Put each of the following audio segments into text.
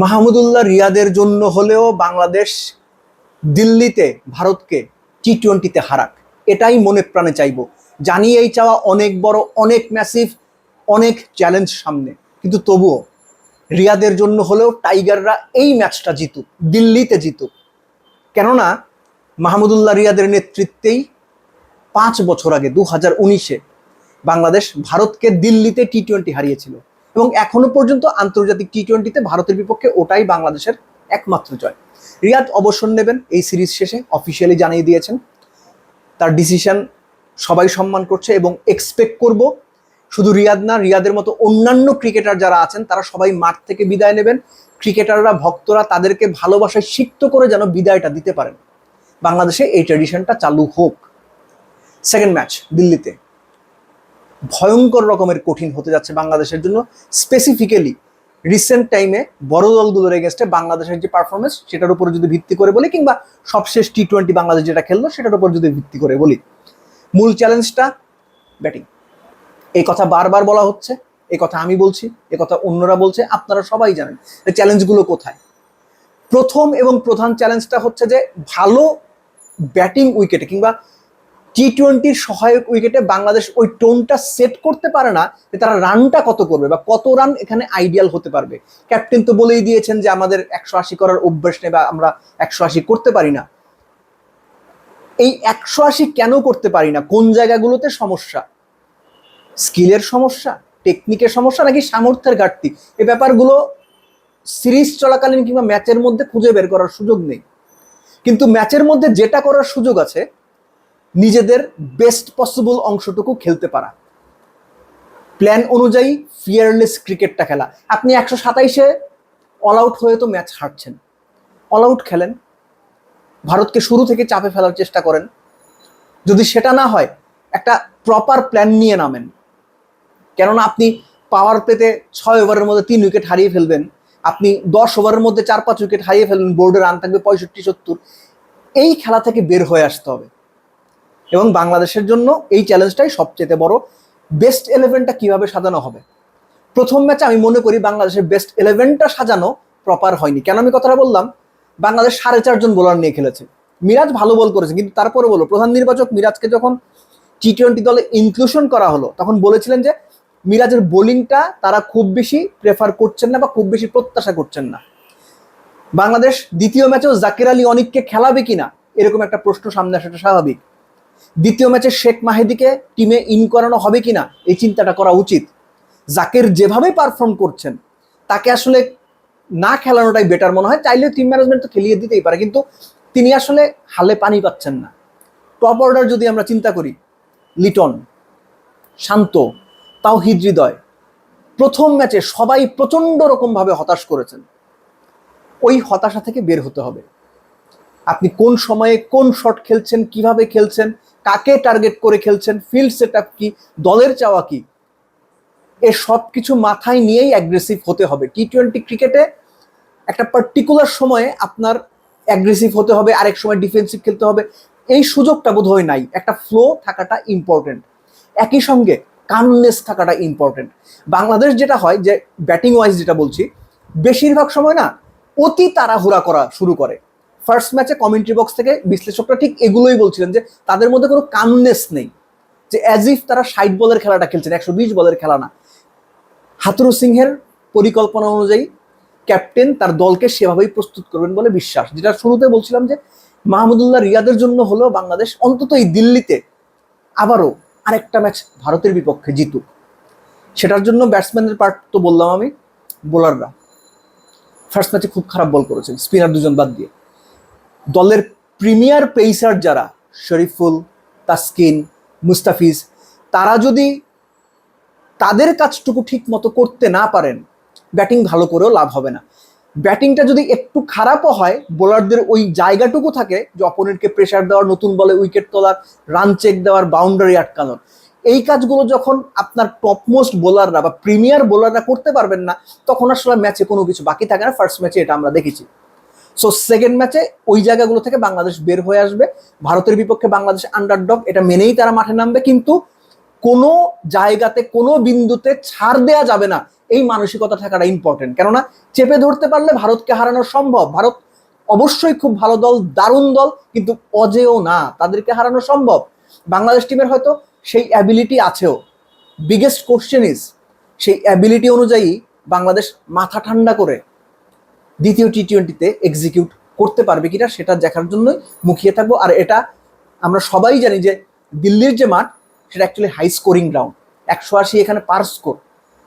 মাহমুদুল্লাহ রিয়াদের জন্য হলেও বাংলাদেশ দিল্লিতে ভারতকে টি টোয়েন্টিতে হারাক। এটাই মনে প্রাণে চাইব। জানি এই চাওয়া অনেক বড়, অনেক ম্যাসিভ অনেক চ্যালেঞ্জ সামনে। কিন্তু তবুও রিয়াদের জন্য হলেও টাইগাররা এই ম্যাচটা জিতুক, দিল্লিতে জিতুক। কেননা মাহমুদুল্লাহ রিয়াদের নেতৃত্বেই পাঁচ বছর আগে, দু হাজার উনিশে, বাংলাদেশ ভারতকে দিল্লিতে টি টোয়েন্টি হারিয়েছিল। এবং এখনও পর্যন্ত আন্তর্জাতিক টি টোয়েন্টিতে ভারতের বিপক্ষে ওটাই বাংলাদেশের একমাত্র জয়। রিয়াদ অবসর নেবেন এই সিরিজ শেষে অফিসিয়ালি জানিয়ে দিয়েছেন। তার ডিসিশন সবাই সম্মান করছে এবং এক্সপেক্ট করব। শুধু রিয়াদ না, রিয়াদের মতো অন্যান্য ক্রিকেটার যারা আছেন, তারা সবাই মাঠ থেকে বিদায় নেবেন। ক্রিকেটাররা ভক্তরা তাদেরকে ভালোবাসায় সিক্ত করে যেন বিদায়টা দিতে পারেন। বাংলাদেশে এই ট্র্যাডিশনটা চালু হোক। সেকেন্ড ম্যাচ দিল্লিতে। ভয়ঙ্কর রকমের কঠিন হতে যাচ্ছে বাংলাদেশের জন্য। স্পেসিফিক্যালি রিসেন্ট টাইমে বড় দলগুলোর এগেনস্টে বাংলাদেশের যে পারফরমেন্স সেটার উপরে যদি ভিত্তি করে বলি, কিংবা সবশেষ টি টোয়েন্টি বাংলাদেশ যেটা খেললো, সেটার উপর যদি ভিত্তি করে বলি। মূল চ্যালেঞ্জটা ব্যাটিং এই কথা বারবার বলা হচ্ছে, এই কথা আমি বলছি, এই কথা অন্যরা বলছে, আপনারা সবাই জানেন চ্যালেঞ্জগুলো কোথায়। প্রথম এবং প্রধান চ্যালেঞ্জটা হচ্ছে যে ভালো ব্যাটিং উইকেটে কিংবা টি টোয়েন্টির সহায়ক উইকেটে বাংলাদেশ ওই টোনটা সেট করতে পারে না যে তারা রানটা কত করবে বা কত রান এখানে আইডিয়াল হতে পারবে। ক্যাপ্টেন তো বলেই দিয়েছেন যে আমাদের একশো আশি করার অভ্যেস নেই বা আমরা একশো আশি করতে পারি না। এই একশো আশি কেন করতে পারি না? কোন জায়গাগুলোতে সমস্যা? স্কিলের সমস্যা? টেকনিকের সমস্যা? নাকি সামর্থ্যের ঘাটতি? এ ব্যাপারগুলো সিরিজ চলাকালীন কিংবা ম্যাচের মধ্যে খুঁজে বের করার সুযোগ নেই। কিন্তু ম্যাচের মধ্যে যেটা করার সুযোগ আছে নিজেদের বেস্ট পসিবল অংশটুকু খেলতে পারা। প্ল্যান অনুযায়ী ফিয়ারলেস ক্রিকেটটা খেলা। আপনি একশো সাতাইশে অল আউট হয়ে তো ম্যাচ হারছেন। অল আউট খেলেন। ভারতকে শুরু থেকে চাপে ফেলার চেষ্টা করেন। যদি সেটা না হয়, একটা প্রপার প্ল্যান নিয়ে নামেন। কেননা আপনি পাওয়ার পেতে ছয় ওভারের মধ্যে তিন উইকেট হারিয়ে ফেলবেন। আপনি দশ ওভারের মধ্যে চার পাঁচ উইকেট হারিয়ে ফেলবেন। বোর্ডে রান থাকবে পঁয়ষট্টি, সত্তর। এই খেলা থেকে বের হয়ে আসতে হবে। এবং বাংলাদেশের জন্য এই চ্যালেঞ্জটাই সবচেয়ে বড়। বেস্ট ইলেভেনটা কীভাবে সাজানো হবে? প্রথম ম্যাচে আমি মনে করি বাংলাদেশের বেস্ট ইলেভেনটা সাজানো প্রপার হয়নি। কেন আমি কথাটা বললাম? বাংলাদেশ সাড়ে চারজন বোলার নিয়ে খেলেছে। মিরাজ ভালো বল করেছে, কিন্তু তারপরে বলো, প্রধান নির্বাচক মিরাজকে যখন টি টোয়েন্টি দলে ইনক্লুশন করা হলো, তখন বলেছিলেন যে মিরাজের বোলিংটা তারা খুব বেশি প্রেফার করছেন না বা খুব বেশি প্রত্যাশা করছেন না। বাংলাদেশ দ্বিতীয় ম্যাচেও জাকির আলী অনিককে খেলাবে কিনা, এরকম একটা প্রশ্ন সামনে আসাটা স্বাভাবিক। দ্বিতীয় ম্যাচে শেখ মাহেদিকে টিমে ইন করানো হবে কিনা, এই চিন্তাটা করা উচিত। জাকের যেভাবে পারফর্ম করছেন, তাকে আসলে না খেলানোটাই বেটার মনে হয়। চাইলে টিম ম্যানেজমেন্ট তো খেলিয়ে দিতেই পারে, কিন্তু তিনি আসলে হালে পানি পাচ্ছেন না। টপ অর্ডার যদি আমরা চিন্তা করি, লিটন, শান্ত তাও হৃদয়, প্রথম ম্যাচে সবাই প্রচণ্ড রকমভাবে হতাশ করেছেন। ওই হতাশা থেকে বের হতে হবে। আপনি কোন সময়ে কোন শট খেলছেন, কীভাবে খেলছেন কাকে টার্গেট করে খেলছেন ফিল্ড সেট কি, দলের চাওয়া কি, এ সব কিছু মাথায় নিয়েই অ্যাগ্রেসিভ হতে হবে। টি টোয়েন্টি ক্রিকেটে একটা পার্টিকুলার সময়ে আপনার অ্যাগ্রেসিভ হতে হবে, আরেক সময় ডিফেন্সিভ খেলতে হবে। এই সুযোগটা বোধহয় নাই। একটা ফ্লো থাকাটা ইম্পর্টেন্ট একই সঙ্গে কামনেস থাকাটা ইম্পর্টেন্ট বাংলাদেশ যেটা হয়, যে ব্যাটিং ওয়াইজ যেটা বলছি, বেশিরভাগ সময় না অতি তাড়াহুড়া করা শুরু করে। ফার্স্ট ম্যাচে কমেন্ট্রি বক্স থেকে বিশ্লেষকরা ঠিক এগুলোই বলছিলেন যে তাদের মধ্যে কোনো কামনেস নেই। যে অ্যাজ ইফ তারা ষাট বলের খেলাটা খেলছেন, একশো বিশ বলের খেলা না। হাতুরু সিংহের পরিকল্পনা অনুযায়ী ক্যাপ্টেন তার দলকে সেভাবেই প্রস্তুত করবেন বলে বিশ্বাস। যেটা শুরুতে বলছিলাম যে মাহমুদুল্লাহ রিয়াদের জন্য হলেও বাংলাদেশ অন্তত এই দিল্লিতে আবারও আরেকটা ম্যাচ ভারতের বিপক্ষে জিতুক। সেটার জন্য ব্যাটসম্যানদের পার্ট তো বললাম আমি বোলাররা ফার্স্ট ম্যাচে খুব খারাপ বল করেছেন স্পিনার দুজন বাদ দিয়ে। দলের প্রিমিয়ার পেইসার যারা, শরীফুল, তাসকিন, মুস্তাফিজ, তারা যদি তাদের কাজটুকু ঠিক মতো করতে না পারেন, ব্যাটিং ভালো করেও লাভ হবে না। ব্যাটিংটা যদি একটু খারাপও হয়, বোলারদের ওই জায়গাটুকু থাকে যে অপোনেন্টকে প্রেশার দেওয়ার, নতুন বলে উইকেট তোলার রান চেক দেওয়ার বাউন্ডারি আটকানোর। এই কাজগুলো যখন আপনার টপমোস্ট বোলাররা বা প্রিমিয়ার বোলাররা করতে পারবেন না, তখন আসলে ম্যাচে কোনো কিছু বাকি থাকে না। ফার্স্ট ম্যাচে এটা আমরা দেখেছি। সো সেকেন্ড ম্যাচে ওই জায়গাগুলো থেকে বাংলাদেশ বের হয়ে আসবে। ভারতের বিপক্ষে বাংলাদেশ আন্ডারডগ এটা মেনেই তারা মাঠে নামবে। কিন্তু কোনো জায়গাতে, কোনো বিন্দুতে ছাড় দেয়া যাবে না। এই মানসিকতা থাকাটা ইম্পর্টেন্ট কেননা চেপে ধরতে পারলে ভারতকে হারানো সম্ভব। ভারত অবশ্যই খুব ভালো দল, দারুণ দল, কিন্তু অজেও না। তাদেরকে হারানো সম্ভব। বাংলাদেশ টিমের হয়তো সেই অ্যাবিলিটি আছেও। বিগেস্ট কোশ্চেন ইজ সেই অ্যাবিলিটি অনুযায়ী বাংলাদেশ মাথা ঠান্ডা করে দ্বিতীয় টি টোয়েন্টিতে এক্সিকিউট করতে পারবে কিনা সেটা দেখার জন্যই মুখিয়ে থাকব। আর এটা আমরা সবাই জানি যে দিল্লির যে মাঠ, সেটা অ্যাকচুয়ালি হাই স্কোরিং গ্রাউন্ড একশো আশি এখানে পার স্কোর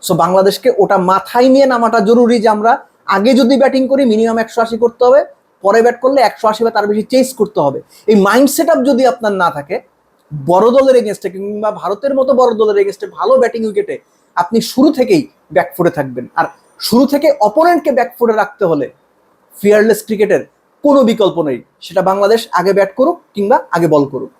সো বাংলাদেশকে ওটা মাথায় নিয়ে নামাটা জরুরি যে আমরা আগে যদি ব্যাটিং করি মিনিমাম একশো আশি করতে হবে। পরে ব্যাট করলে একশো আশি বা তার বেশি চেস করতে হবে। এই মাইন্ড সেট যদি আপনার না থাকে, বড় দলের এগেনস্টে কিংবা ভারতের মতো বড় দলের এগেনস্টে ভালো ব্যাটিং উইকেটে আপনি শুরু থেকেই ব্যাকফুটে থাকবেন। আর শুরু থেকে অপোনেন্টকে ব্যাকফুটে রাখতে হলে ফিয়ারলেস ক্রিকেটের কোনো বিকল্প নেই। সেটা বাংলাদেশ আগে ব্যাট করুক কিংবা আগে বল করুক।